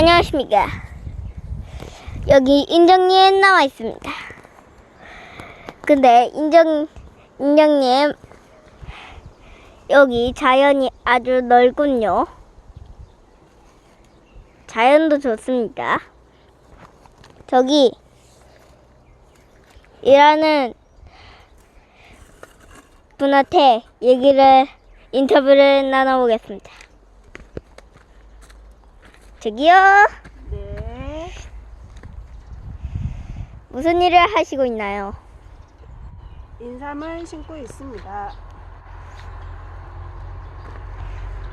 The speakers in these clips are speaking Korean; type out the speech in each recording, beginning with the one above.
안녕하십니까. 여기 인정님 나와 있습니다. 근데 인정, 인정님, 여기 자연이 아주 넓군요. 자연도 좋습니다. 저기, 일하는 분한테 얘기를, 인터뷰를 나눠보겠습니다. 저기요, 네. 무슨 일을 하시고 있나요? 인삼을 심고 있습니다.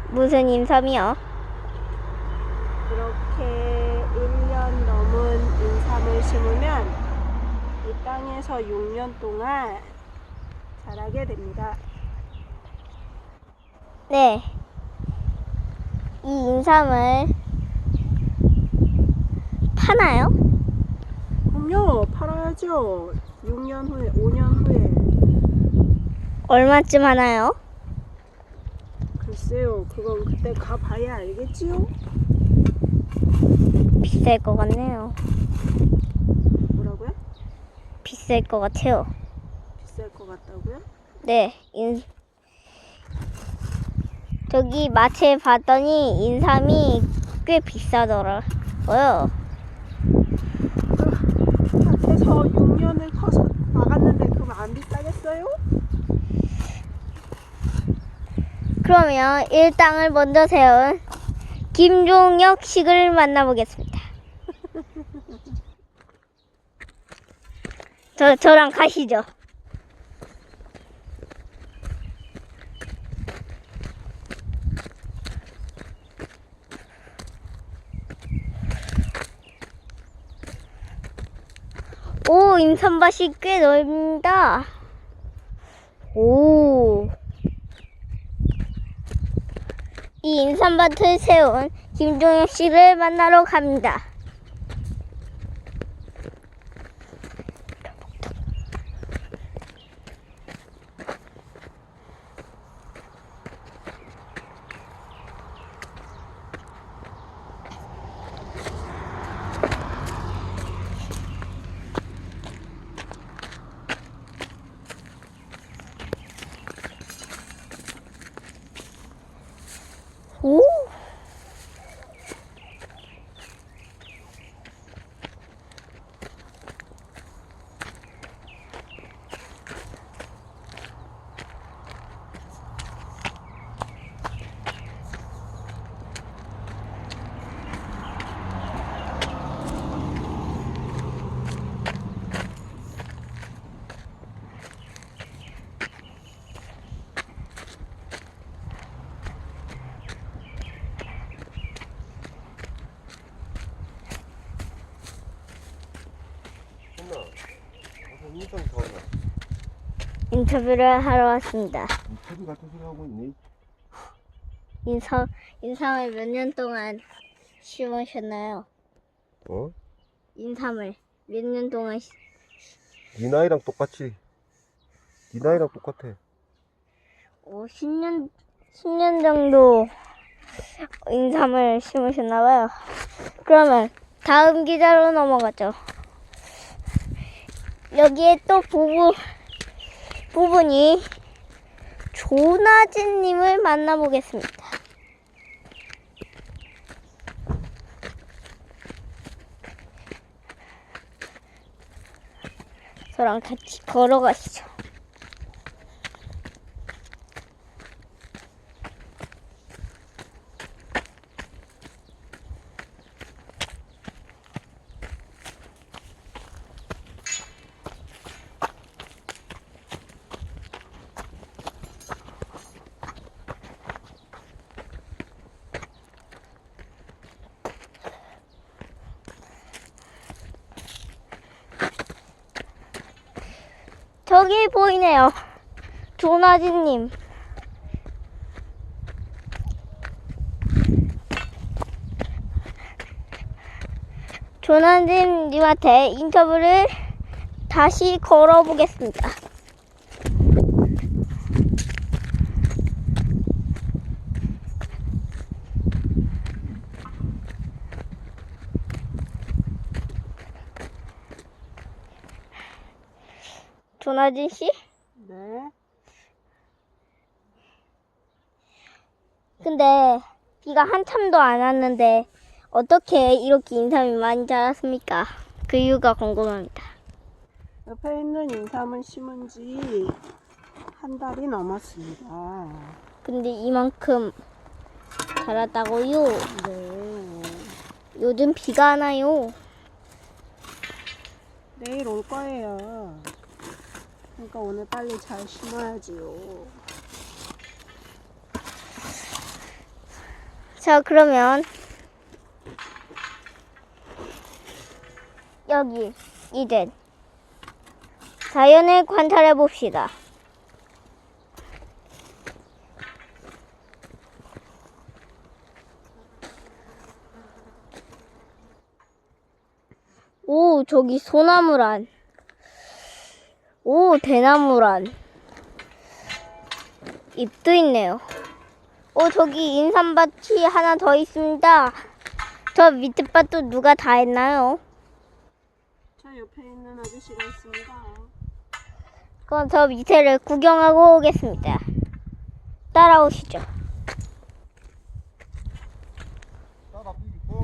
무슨 인삼이요? 이렇게 1년 넘은 인삼을 심으면 이 땅에서 6년 동안 자라게 됩니다. 네. 이 인삼을 파나요? 그럼요, 팔아야죠. 6년 후에, 5년 후에. 얼마쯤 하나요? 글쎄요, 그건 그때 가봐야 알겠지요? 비쌀 것 같네요. 뭐라고요? 비쌀 것 같아요. 비쌀 것 같다고요? 네. 인... 저기 마트에 봤더니 인삼이 꽤 비싸더라고요. 밭에서 6년을 커서 나갔는데 그럼 안 비싸겠어요? 그러면 일당을 먼저 세운 김종혁 씨를 만나보겠습니다. 저, 저랑 가시죠. 오, 임산밭이 꽤 넓다. 오. 이 인삼밭을 세운 김종혁 씨를 만나러 갑니다. 오. 혼나. 가서 인상 더 하나. 인터뷰를 하러 왔습니다. 인터뷰 같은 소리 하고 있네. 인삼, 인삼을 몇 년 동안 심으셨나요? 어? 인삼을 몇 년 동안 시- 네 나이랑 똑같이. 네 나이랑 똑같아. 오, 10년, 10년 정도 인삼을 심으셨나봐요. 그러면 다음 기자로 넘어가죠. 여기에 또 부부, 부분이 조나진님을 만나보겠습니다. 저랑 같이 걸어가시죠. 저기 보이네요. 조나진님. 조나진님한테 인터뷰를 다시 걸어보겠습니다. 조나진 씨? 네. 근데 비가 한참도 안 왔는데 어떻게 이렇게 인삼이 많이 자랐습니까? 그 이유가 궁금합니다. 옆에 있는 인삼은 심은 지 한 달이 넘었습니다. 근데 이만큼 자랐다고요? 네. 요즘 비가 안 와요. 내일 올 거예요. 그러니까 오늘 빨리 잘 심어야지요. 자, 그러면 여기 이제 자연을 관찰해 봅시다. 오, 저기 소나무란. 오, 대나무란. 잎도 있네요. 오, 저기 인삼밭이 하나 더 있습니다. 저 밑에 밭도 누가 다 했나요? 저 옆에 있는 아저씨가 있습니다. 그럼 저 밑에를 구경하고 오겠습니다. 따라오시죠. 따라 비고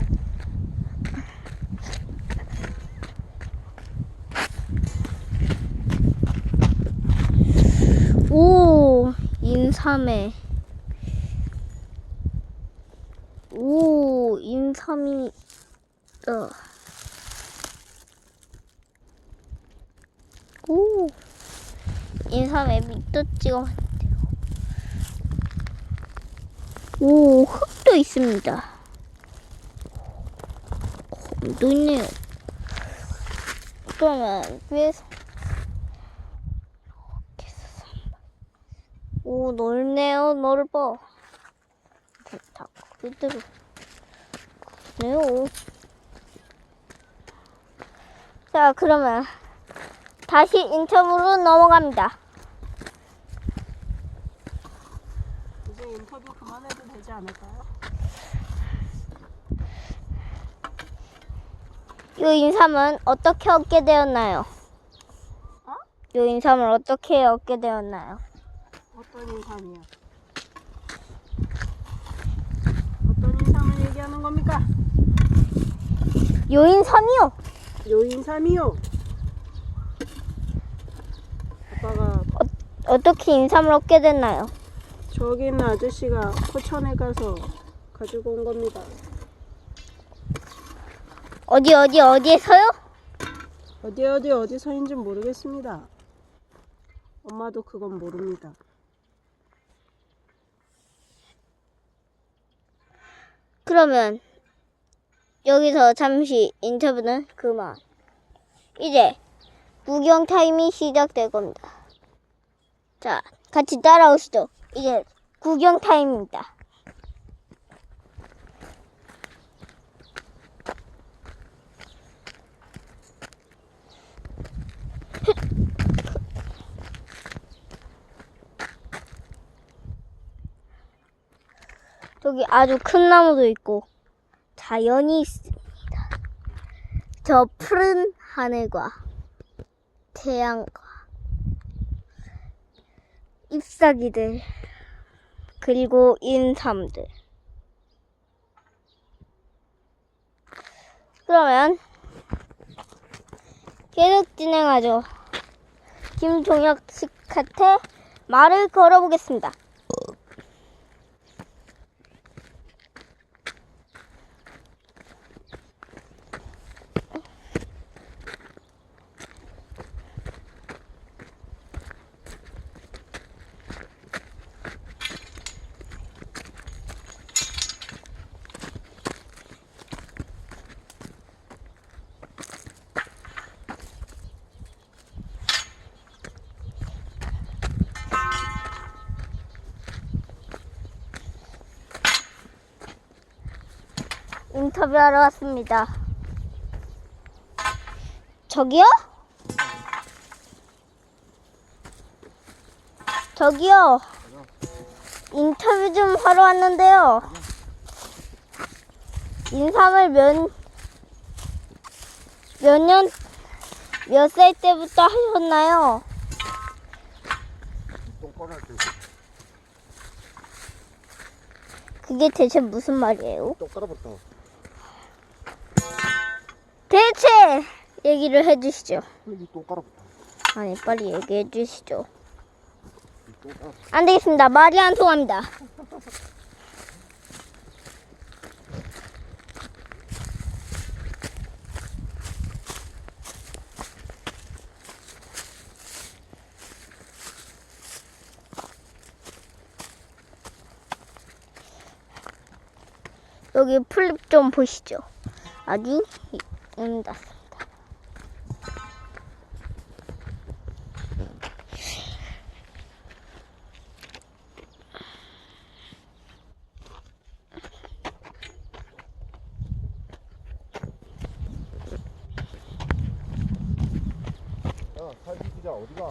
오, 인삼에. 오, 인삼이, 어. 오, 인삼에 밑도 찍어봤는데요. 오, 흙도 있습니다. 곰도 있네요. 그러면 위에서 오 넓네요 넓어 좋다 그대로 그래요 자 그러면 다시 인터뷰로 넘어갑니다 이제 인터뷰 그만해도 되지 않을까요? 이 인삼은 어떻게 얻게 되었나요? 어? 이 인삼을 어떻게 얻게 되었나요? 어떤 인삼이요? 어떤 인삼을 얘기하는 겁니까? 이 인삼이요 요 인삼이요. 아빠가 어떻게 인삼을 얻게 됐나요? 저기 있는 아저씨가 포천에 가서 가지고 온 겁니다. 어디 어디 어디에서요? 어디 어디 어디서인지 모르겠습니다. 엄마도 그건 모릅니다. 그러면 여기서 잠시 인터뷰는 그만. 이제 구경 타임이 시작될 겁니다. 자, 같이 따라오시죠. 이제 구경 타임입니다. 저기 아주 큰 나무도 있고 자연이 있습니다. 저 푸른 하늘과 태양과 잎사귀들 그리고 인삼들 그러면 계속 진행하죠. 김종혁 씨한테 말을 걸어보겠습니다. 인터뷰하러 왔습니다. 저기요? 저기요. 인터뷰 좀 하러 왔는데요. 인삼을 몇, 몇 년, 몇 살 때부터 하셨나요? 그게 대체 무슨 말이에요? 또 깔아버렸 얘기를 해주시죠. 아니 빨리 얘기해 주시죠. 안 되겠습니다. 말이 안 통합니다. 여기 플립 좀 보시죠. 아주 아름답습니다. 야, 기자 어디가?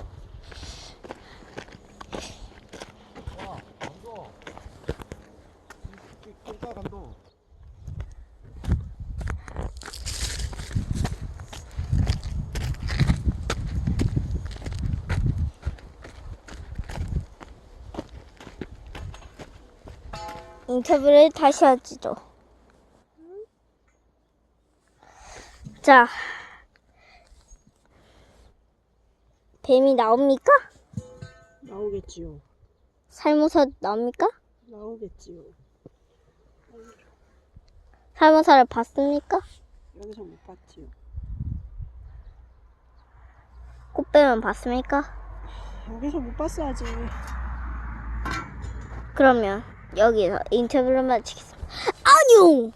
야, 간도. 이 콩가 간도. 인터뷰를 다시 하지죠. 자, 뱀이 나옵니까? 나오겠지요. 살모사 나옵니까? 나오겠지요. 살모사를 봤습니까? 여기서 못 봤지요. 꽃뱀은 봤습니까? 여기서 못 봤어야지. 그러면 여기서 인터뷰를 마치겠습니다. 안녕!